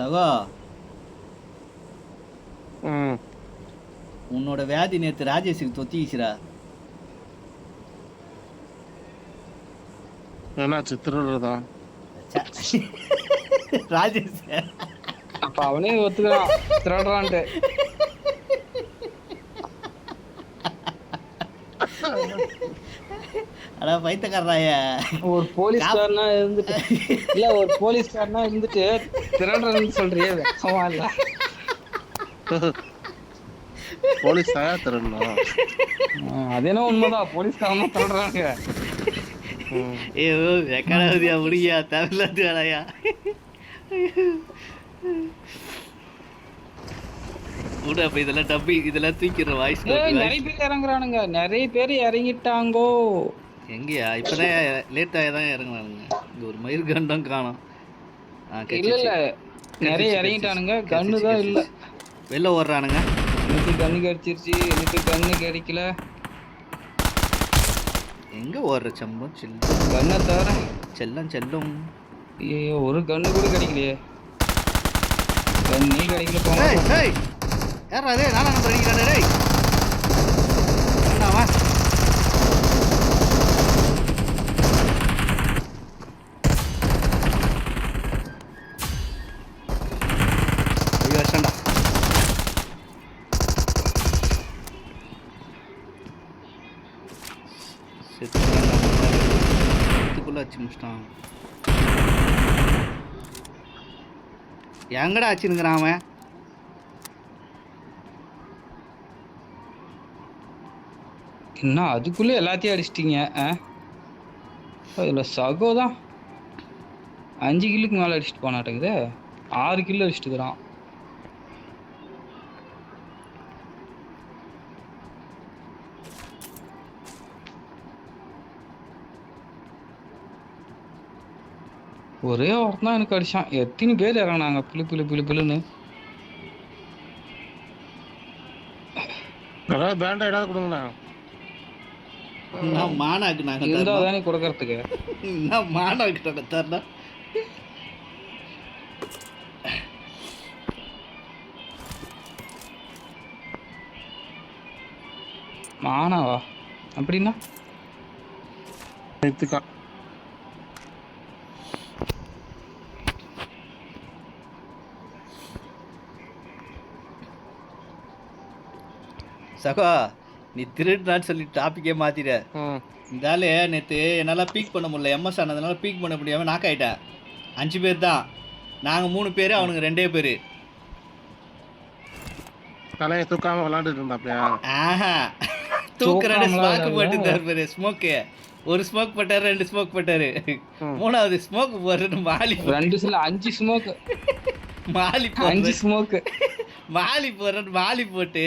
சகோ உன்னோட வியாதி நேத்து ராஜேஷுக்கு தொத்திக்கிச்சுடா. என்னாச்சு திருடுறதா. ராஜேஷ் அப்ப அவனே ஒத்துக்கிறான். திருடுறான்ட்டு. அடா பைத்தக்காரராய ஒரு போலீஸ்காரனா இருந்துட்டு இல்ல ஒரு போலீஸ்காரனா இருந்துட்டு திருடுறன்னு சொல்றியே வெக்கமா இல்ல. போலீஸ் தாயா திருடணும் அது என்ன உண்மைதான் போலீஸ்காரனா திருடுறாங்க. ஐயோ வெக்கடாவதியா முடியா தமிழ்நாட்டு வேலையா விடு அப்ப இதெல்லாம் டப்பி இதெல்லாம் தூக்கிடுற வாய்ஸ் நிறைய பேர் இறங்குறானுங்க. நிறைய பேர் இறங்கிட்டாங்கோ. எங்கயா? இப்பதான் லேட்டாக தான் இறங்குனானுங்க இங்க ஒரு மயிர் கண்டம் காணோம். இல்ல. இல்ல. நிறைய இறங்கிட்டானுங்க. கன்னு தான் இல்ல. வெளில ஓடுறானுங்க. எனக்கு கண்ணு கிடைச்சிருச்சு. எனக்கு கண்ணு கிடைக்கல. எங்க ஓடுற சம்பம் செல்லம் கண்ணை தவிர செல்லம் செல்லம். ஐயோ ஒரு கண்ணு கூட கிடைக்கலையே. கண்ணே கிடைக்கல போங்க யாரா அதே நானா நம்பர் அடிக்கிறானே டேய் என்னவா ஐயோ முடிச்சிட்டான். எங்கடா வச்சுருக்கிறான் அவன்? என்ன அதுக்குள்ளே எல்லாத்தையும் அடிச்சிட்டிங்க ஆ? அதில் சகோதான் அஞ்சு கில்லுக்கு மேலே அடிச்சுட்டு போனாட்டேங்குது ஆறு கிலோ அடிச்சுட்டுக்கிறான் ஒரே ஒருத்தன் தான் எனக்கு அடிச்சான். எத்தனை பேர் இறங்கினாங்க. பிளு பிளு பிளு பிளுன்னு. பேண்டா ஏதாவது கொடுங்கண்ணா. என்ன மானாக்கு நாங்க இருந்தா தரணும் தானே கொடுக்கறதுக்கு. என்ன மானாக்கு நாங்க தரணும் மானாவா? அப்படின்னா? நிறுத்துக்கா சகோ நீ திருடுனான்னு சொல்லி டாப்பிக்கே மாத்திட ம். இந்த ஆளு நேற்று என்னால் பீக் பண்ண முடியல எம்எஸ் ஆனதுனால பீக் பண்ண முடியாமல் நாக் ஆயிட்டேன். அஞ்சு பேர் தான். நாங்கள் மூணு பேர் அவனுங்க ரெண்டே பேர். தலையை தூக்காம விளாண்டுட்டு இருந்தாப்லையா? ஆஹா. தூக்குறாரு ஸ்மோக் இல்ல. போட்டு பாரு ஸ்மோக்கு ஒரு ஸ்மோக் போட்டாரு ரெண்டு ஸ்மோக் போட்டாரு. மூணாவது ஸ்மோக் போடுறது மாலி ரெண்டு அஞ்சு ஸ்மோக் மாலி அஞ்சு ஸ்மோக் மாலி போடுறது மாலி போட்டு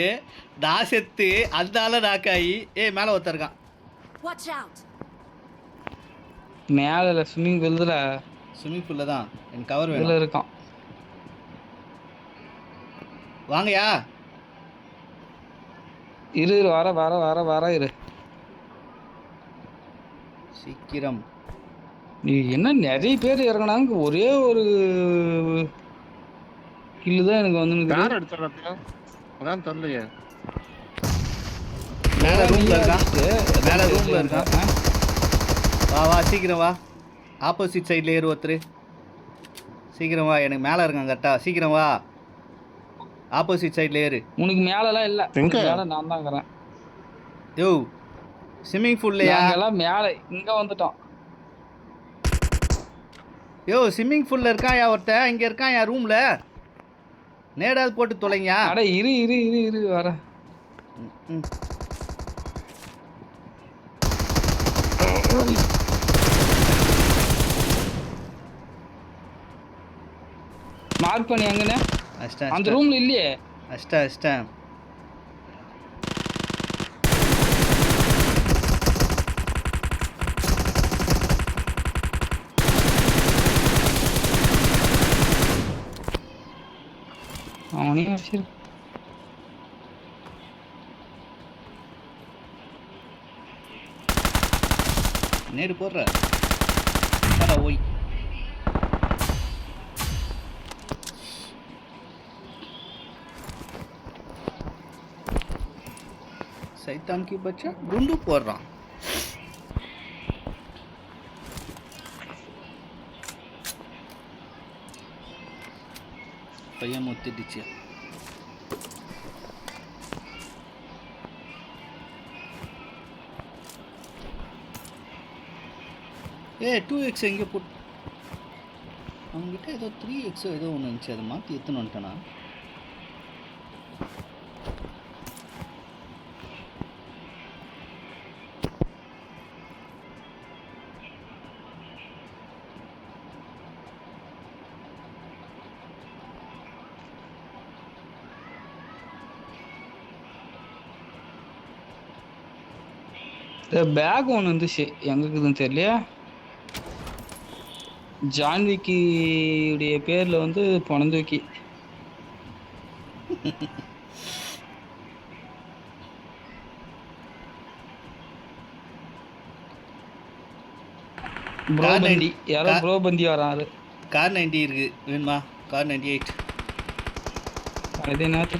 நான் செத்து அந்த ஆள நாக்காயி ஏய் மேலே ஒருத்தருக்கான்! மேல ஸ்விம்மிங் பூல்ல ஸ்விம்மிங் பூலில் தான். எனக்கு கவர் வேணும். இருக்கான். வாங்கயா இரு இரு வர வர வர வர இரு. சீக்கிரம். நீ என்ன நிறைய பேர் இறங்குனாங்க. ஒரே ஒரு கில்லு தான் எனக்கு வந்து யார் அடிச்சாடா அதான் தெரியலையே மேலே ரூமில் இருக்கான் மேலே ரூமில் இருக்கான் வா வா சீக்கிரம் வா. ஆப்போசிட் சைடில் ஏறு ஒருத்தர். சீக்கிரம் வா எனக்கு மேலே இருக்கான் கரெக்டாக சீக்கிரம் வா. ஆப்போசிட் சைடில் ஏறு. உனக்கு மேலலாம் இல்ல? மேல நான் தான் இருக்கிறேன். யோ ஸ்விம்மிங் பூல்லையா எல்லாம் மேல இங்க வந்துட்டோம். யோ ஸ்விம்மிங் பூலில் இருக்கான் யா ஒருத்தன்? இங்கே இருக்கான் என் ரூமில் நேடாவது போட்டு தொலைங்க அட இரு இரு இரு இரு வர. மார்க் பண்ணி அஷ்டம் அந்த ரூம்ல இல்லையே? அஷ்டம் அஷ்டம் மணி அடிச்சிருக்கு நேரு போடுற ஓய் सैतान की बच्चा गुंडू पोर रहा पया मोती दीजिए ஏ டூ எக்ஸ் எங்கே போட் அவங்ககிட்ட ஏதோ த்ரீ எக்ஸோ ஏதோ ஒன்று இருந்துச்சு அதை மாற்றி எத்தனை வந்துட்டேனா? பேக் ஒன்று இருந்துச்சு. எங்கே இருக்குதுன்னு தெரியலையா. ஜான்விக்கி உடைய பேர்ல வந்து பொணந்தூக்கி ப்ரோ பந்தி யாரோ ப்ரோ பந்தி வராரு. கார் நைன்டி இருக்கு. வேணுமா? கார் நைன்டி எயிட் அதே நேரத்து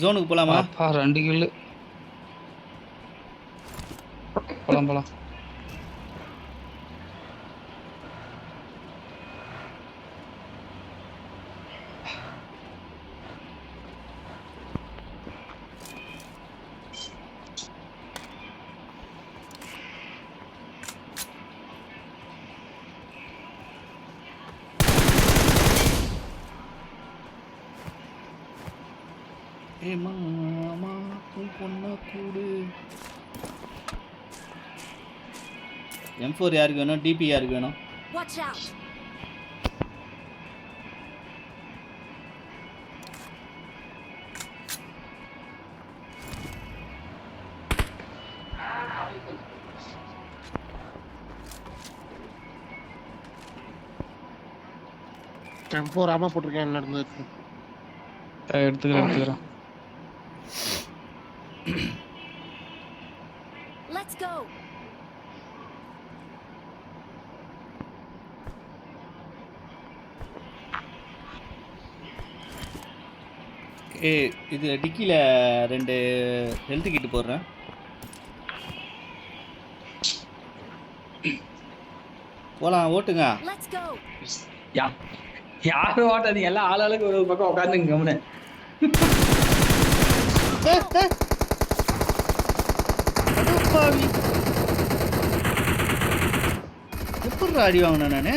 ஜோனுக்கு போகலாமா அப்பா ரெண்டு கில்லு. போலாம் போலாம் ஏ மாமா உன் பொண்ணை கூடு எம் ஃபோர் யாருக்கு வேணும்? டிபி யாருக்கு வேணும்! டெம்போ ராமா போட்டிருக்கேன் அஹ் எடுத்துக்கிறேன் எடுத்துக்கிறேன். ஏ இது டிக்கியில் ரெண்டு ஹெல்த் கிட்டு போடுறேன். போகலாம் ஓட்டுங்க. யாரும் ஓட்டாதீங்க எல்லாம் ஆளாளுக்கு ஒரு பக்கம் உட்காந்துங்க கம்முன்னு ஏ, ஏ. அடப்பாவி. எப்படிடா அடி வாங்கினேன் நானு?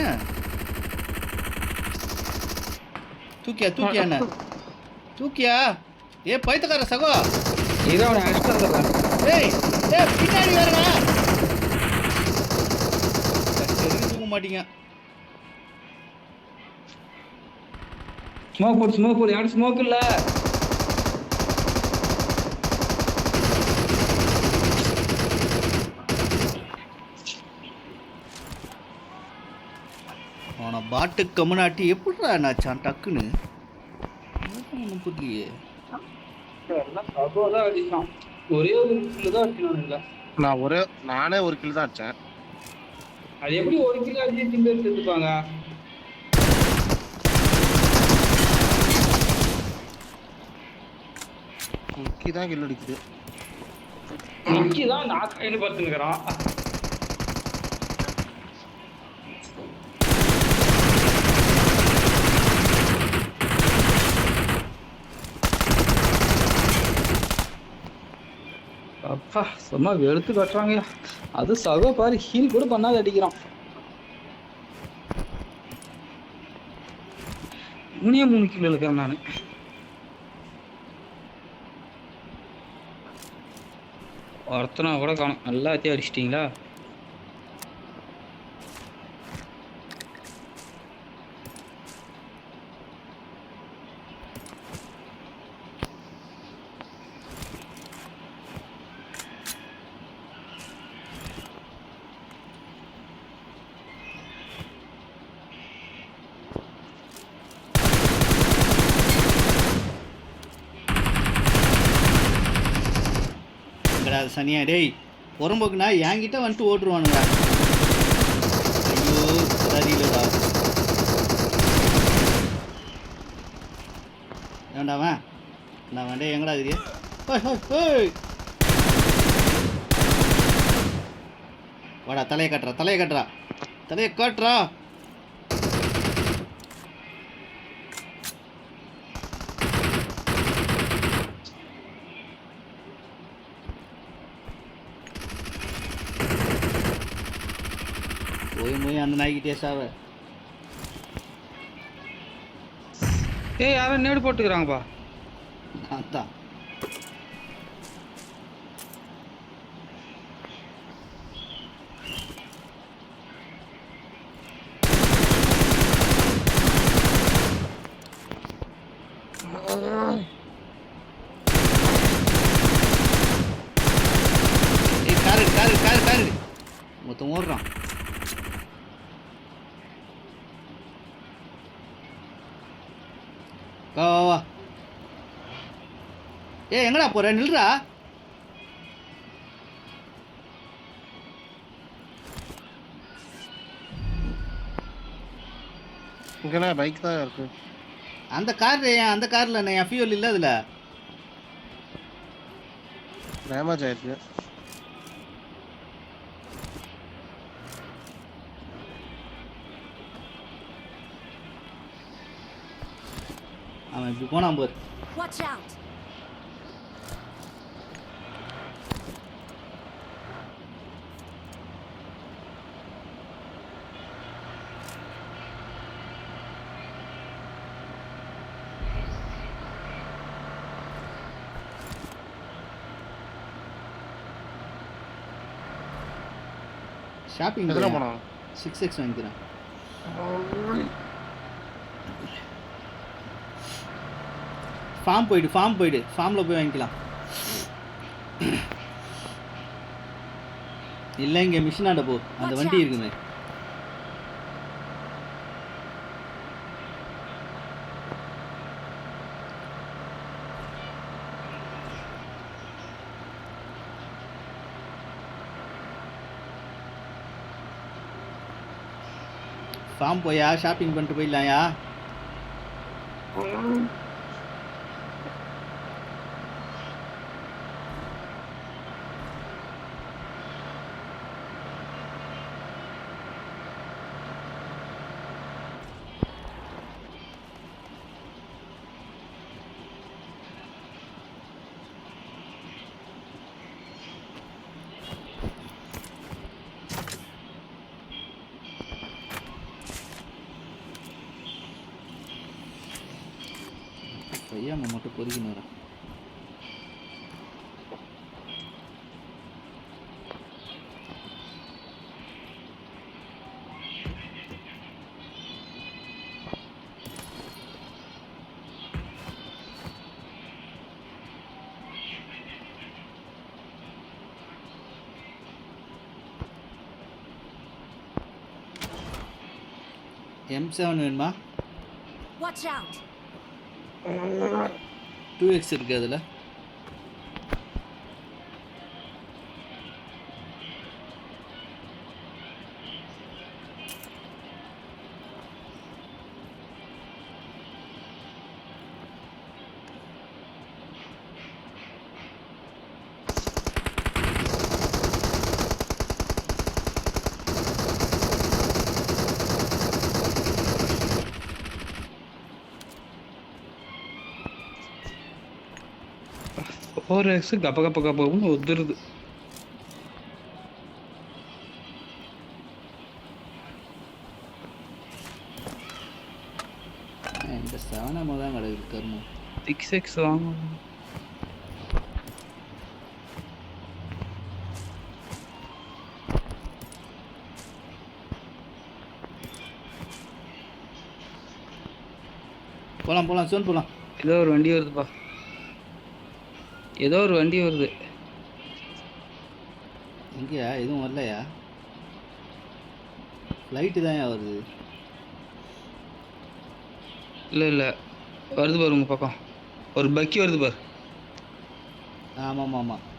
தூக்கியா தூக்கியா என்ன? தூக்கியா? ஏ பைத்தக்கார சகோ. இதோ அவனை அடிச்சுட்டு வந்துடுறேன் ஏய் ஏய் பின்னாடி வரடா. தூக்க மாட்டீங்க? ஸ்மோக் போடு ஸ்மோக் போடு. யாரும் ஸ்மோக் இல்ல. பாட்டு கம்முனாட்டி எப்படிடா என்னாச்சான் டக்குன்னு? ஒன்றும் புரியலையே. ஒரே ஒரு கிலோ தான் அடிச்சான் நான் ஒரே நானே ஒரு கில் தான் அடிச்சேன். அது எப்படி ஒரு கிலோ அடிச்சு எத்தனை பேர் செத்துப்பாங்க முக்கி தான் கில் அடிக்குது. நிக்கி தான் நான் கையில பார்த்துக்கிறான் அப்பா சும்மா வெளுத்து கட்டுறாங்க. அது சகோ பாரு ஹீல் கூட பண்ணாத அடிக்கிறான். இன்னும் மூணு கிலோ இருக்கிறேன் நான். ஒருத்தனை கூட காணும். எல்லாத்தையும் அடிச்சிட்டிங்களா எங்கடா அது சனியா டேய் புறம்போக்குனா என்கிட்ட வந்துட்டு ஓட்டுருவானுங்க. ஐயோ சரியில்லடா ஏண்டாவன் நான் எங்கடா இது ஹோய்! வாடா தலையை கட்டுறா தலையை கட்டுறா. தலையை கட்டுறா. போய் போய் அந்த நாய்கிட்டே சாவ. ஏய் யாரும் நேடு போட்டுக்கிறாங்கப்பா. நான் தான் ஏய் கார் எடு கார் எடு கார் எடு, கார் எடு. மொத்தம் ஓடுறான் வா வா வா ஏய் எங்கடா போற? நில்றா. இங்கண்ணா பைக் தான் இருக்கு. அந்த கார் அந்த கார்ல என் ஃபியூல் இல்ல அதுல? டேமேஜ் ஆயிருக்கு. அவன் இப்படி போனான் பாரு. ஷாப்பிங் எதில் போனோம்? சிக்ஸ் எக்ஸ் வாங்கிக்கிறேன். ஃபார்ம் போயிடு ஃபார்ம் போயிடு. ஃபார்மில் போய் வாங்கிக்கலாம். இல்லை இங்கே மிஷினாண்ட போ. அந்த வண்டி இருக்குமே. ஃபார்ம் போயா? ஷாப்பிங் பண்ணிட்டு போயிடலாம்யா எம் செவன் வேணுமா! டூ எக்ஸ் இருக்குது அதில் ஃபோர் எக்ஸ் கப்ப கப்ப கப்பன்னு ஒத்துருது இந்த செவனாம தான் கிடக்குது கருமம் சிக்ஸ் எக்ஸ் வாங்க. போகலாம் போகலாம் சோன் போகலாம் ஏதோ ஒரு வண்டி வருதுப்பா. ஏதோ ஒரு வண்டி வருது. எங்கேயா? எதுவும் வரலையா? ஃப்ளைட்டு தான் வருது. இல்லை இல்லை. வருது பாரு உங்க பக்கம். ஒரு பக்கி வருது பாரு. ஆமாம் ஆமாம்.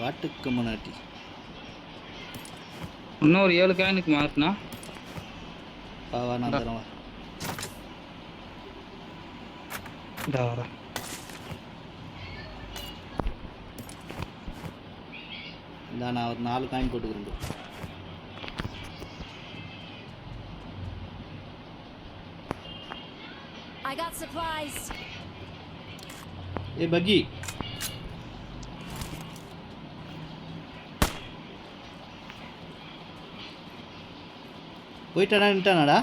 வாட்டுக்கு முன்னாடி. இன்னும் ஒரு ஏழு காயினுக்கு மாட்டினா வா வா நான் தரேன் வா. இந்த நான் ஒரு நாலு காயின் போட்டுக்கிறேன். I got supplies. ஏ பக்கி. போயிட்டானா நின்ட்டானாடா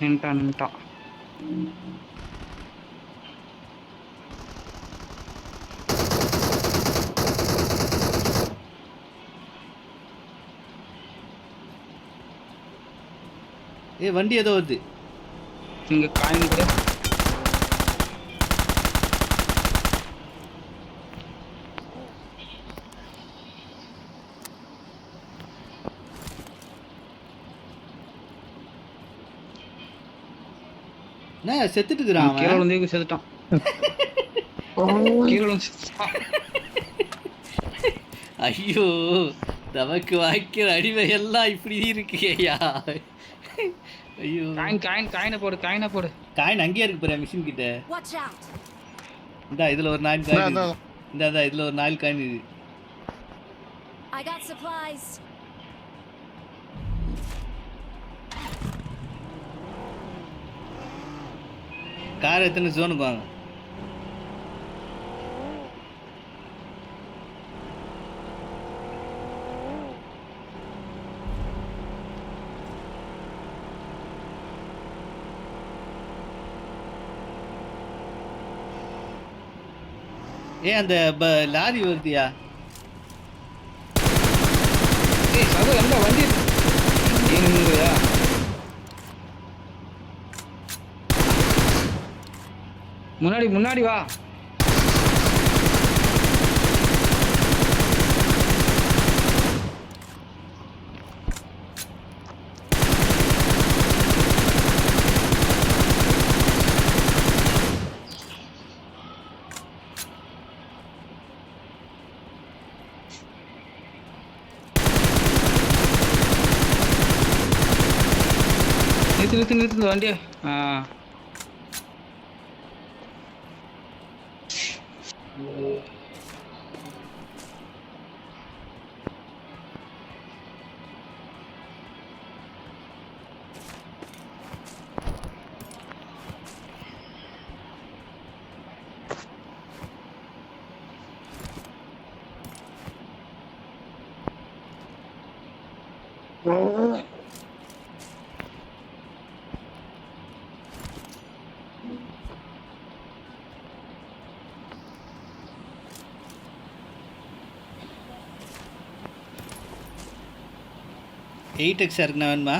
நின்ட்டான் நின்ட்டான் ஏ வண்டி ஏதோ வருது. இங்க காயின் கூட செத்துட்டு இருக்கிறான் கீழே விழுந்து செத்துட்டான். ஐயோ நமக்கு வாய்க்கிற அடிமை எல்லாம் இப்படி இருக்கேயா ஐயோ காயின் காயின் காயினை போடு காயினை போடு காயின் அங்கேயே இருக்கு பாரு மிஷின் கிட்ட. இந்தா இதுல ஒரு நாலு காயின் இந்தா. இருக்கு. இதுல ஒரு நாலு காயின் இருக்கு I got supplies. கார் எத்தனை ஜோனுக்கு வாங்க? ஏன் அந்த லாரி வருதியா ஏய் சகோ எங்க வண்டி எங்கயா முன்னாடி முன்னாடி வா. நிறுத்து நிறுத்து நிறுத்து இந்த வண்டியை. ஆ. Mm-hmm. எயிட் எக்ஸ் இருக்குண்ணா வேணுமா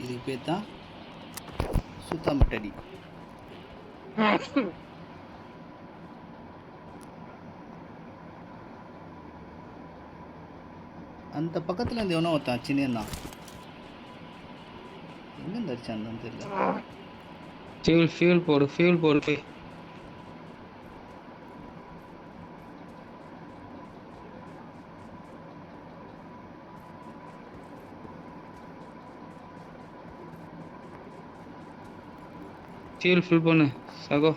இதுக்கு பேர் தான் சுத்தாமட்டடி அந்த பக்கத்தில் இருந்து எவனோ ஒருத்தன் சின்ன எங்கே அடிச்சான்னு தெரியல. ஃபியூல் ஃபியூல் போடு ஃபியூல் போடு போய். ஃபியூல் ஃபில் பண்ணு சகோ.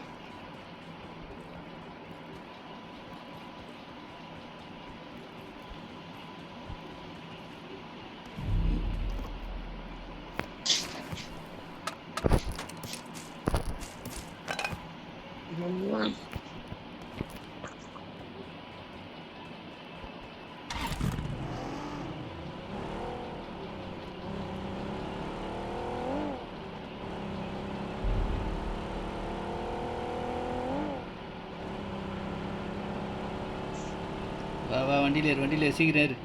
வா வா வண்டியில் ஏறு வண்டியில் ஏறு சீக்கிரம் ஏறு.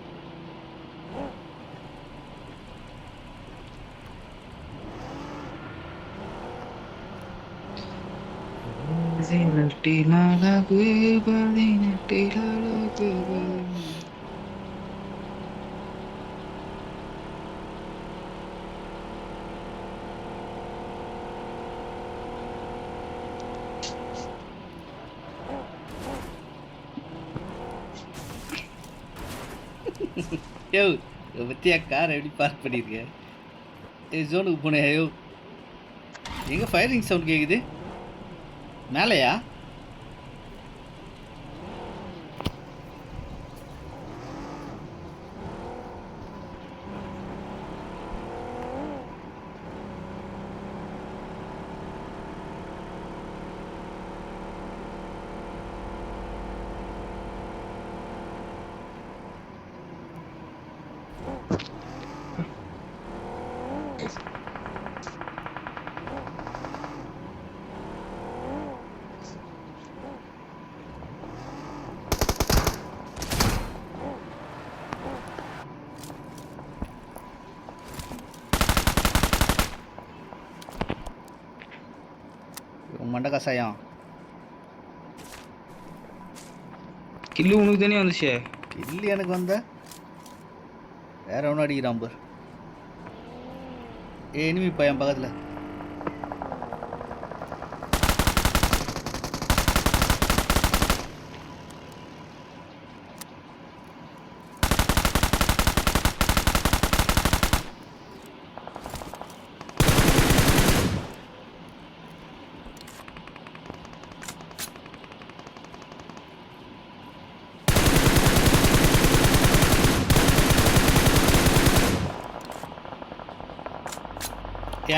பதினெட்டில் அழகு டேவ் அழகு கார் எப்படி பார்க் பண்ணியிருக்க ஏ ஜோனுக்கு போனேன் யோ எங்கே ஃபயரிங் சவுண்ட் கேட்குது மேலேயா? மண்டை கசாயம் கில்லு உனக்கு தானே வந்துச்சே? இல்லை எனக்கு வந்த. வேற ஒன்றும் அடிக்கிறான் பார். ஏ இனிமே பையன் பக்கத்தில்.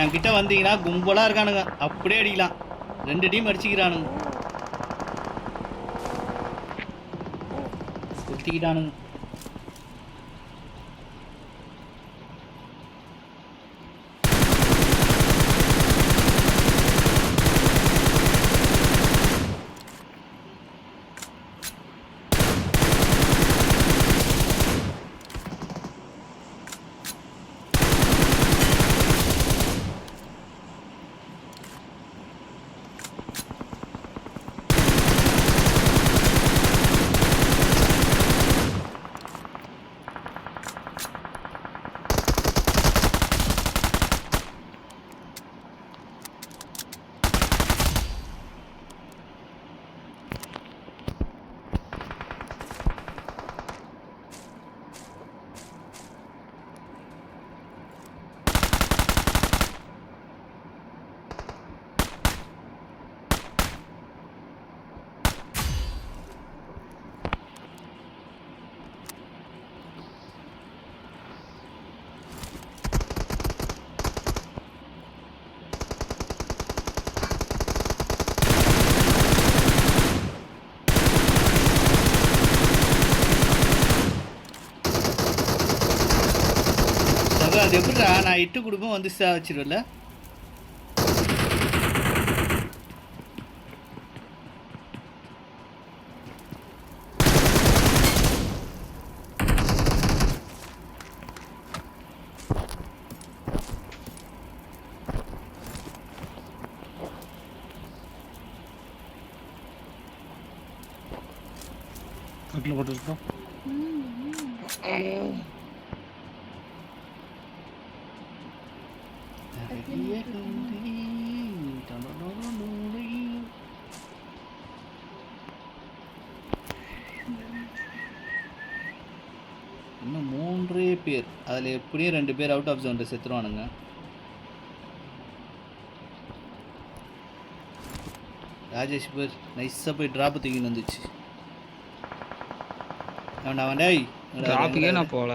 என்கிட்ட வந்தீங்கன்னா கும்பலாக இருக்கானுங்க. அப்படியே அடிக்கலாம். ரெண்டு டீம் அடிச்சுக்கிறானுங்க. குத்திக்கிட்டானுங்க சகோ அது எப்படிடா நான் இட்டு குடும்பம் வந்து சா வச்சிருவேன்ல. வீட்டில் போட்டுருக்கோம் இன்னும் மூன்றே பேர் அதில் எப்படியும் ரெண்டு பேர் அவுட் ஆஃப் ஜோனில் செத்துருவானுங்க. ராஜேஷ் பேர் நைஸாக போய் ட்ராப் தூக்கின்னு வந்துச்சு. அவன் அவன் டேய் டிராபிக்கே நான் போகல?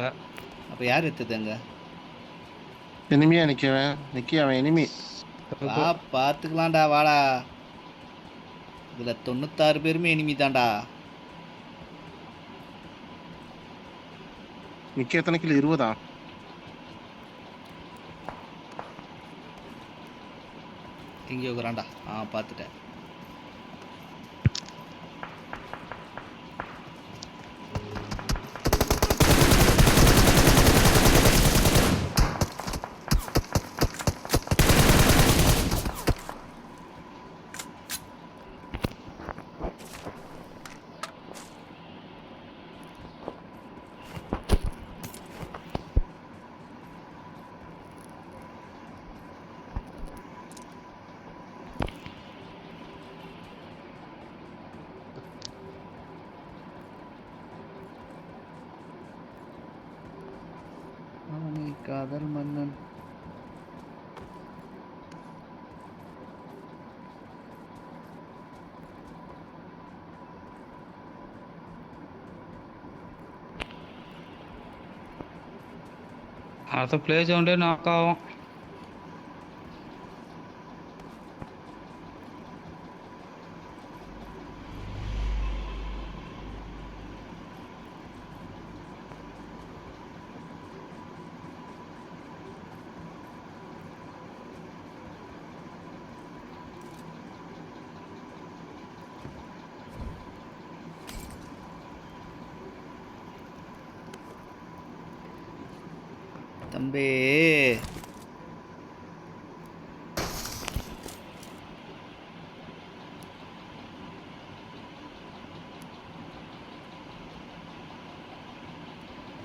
அப்போ யார் எடுத்ததுங்க இனிமையா நிற்கவன் நிற்கி அவன் இனிமே. வா பார்த்துக்கலாம்டா வாடா. இதில் தொண்ணூத்தாறு பேருமே இனிமி தான்டா நிற்க எத்தனை கிலோ இருபதா இங்கே இருக்கிறான்டா ஆ பார்த்துட்டேன் அத ப்ளே சவுண்டே நாக்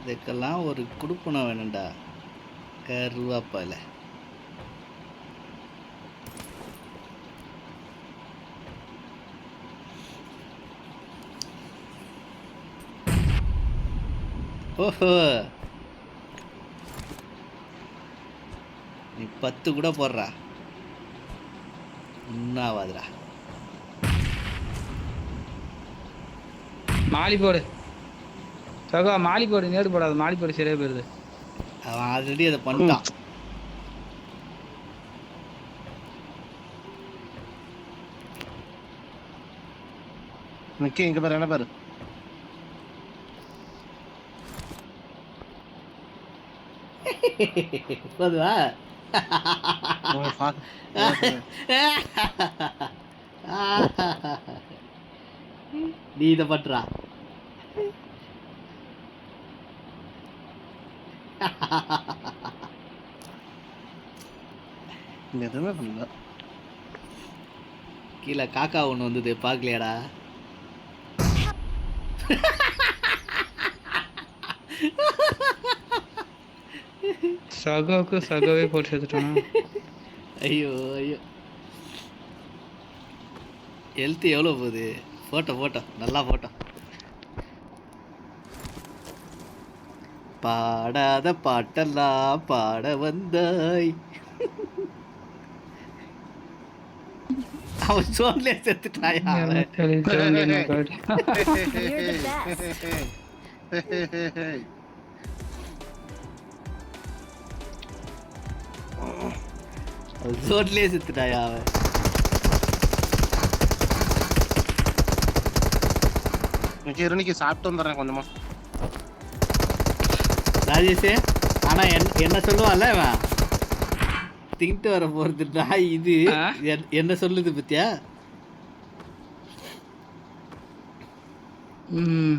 இதுக்கெல்லாம் ஒரு குடுப்பனம் வேணும்டா. கருவாப்பால ஓஹோ. நீ பத்து கூட போடுறா. ஒன்றாவாதுடா மாலி போடு. சகா மாலி போடு நேடு போடாது மாலி போடு சரியா போயிருது. அவன் ஆல்ரெடி அதை பண்ணிட்டான். நிக்கி இங்க பாரு என்ன பாரு. போதுவா? நீ இதை பண்றா இங்க எதுவுமே பண்ணல கீழே காக்கா ஒன்று வந்தது பார்க்கலையாடா? சகாவுக்கு சகாவே போட்டு சேர்த்துட்டானா ஐயோ ஐயோ. ஹெல்த் எவ்வளோ போகுது? போட்டோ போட்டோ நல்லா போட்டோ பாடாத பாட்டெல்லாம் பாட வந்தாய். அவன் சோன்லே செத்துட்டாயா சோன்லே செத்துட்டாயா அவன்? நிக்கி இருநிக்கி சாப்பிட்டு வந்துடுறேன் கொஞ்சமா. ராஜேஷே ஆனா என் என்ன சொல்லுவான்ல இவன்? திங்கிட்டு வர போறது நாய் இது. என்ன சொல்லுது பத்தியா? ம்.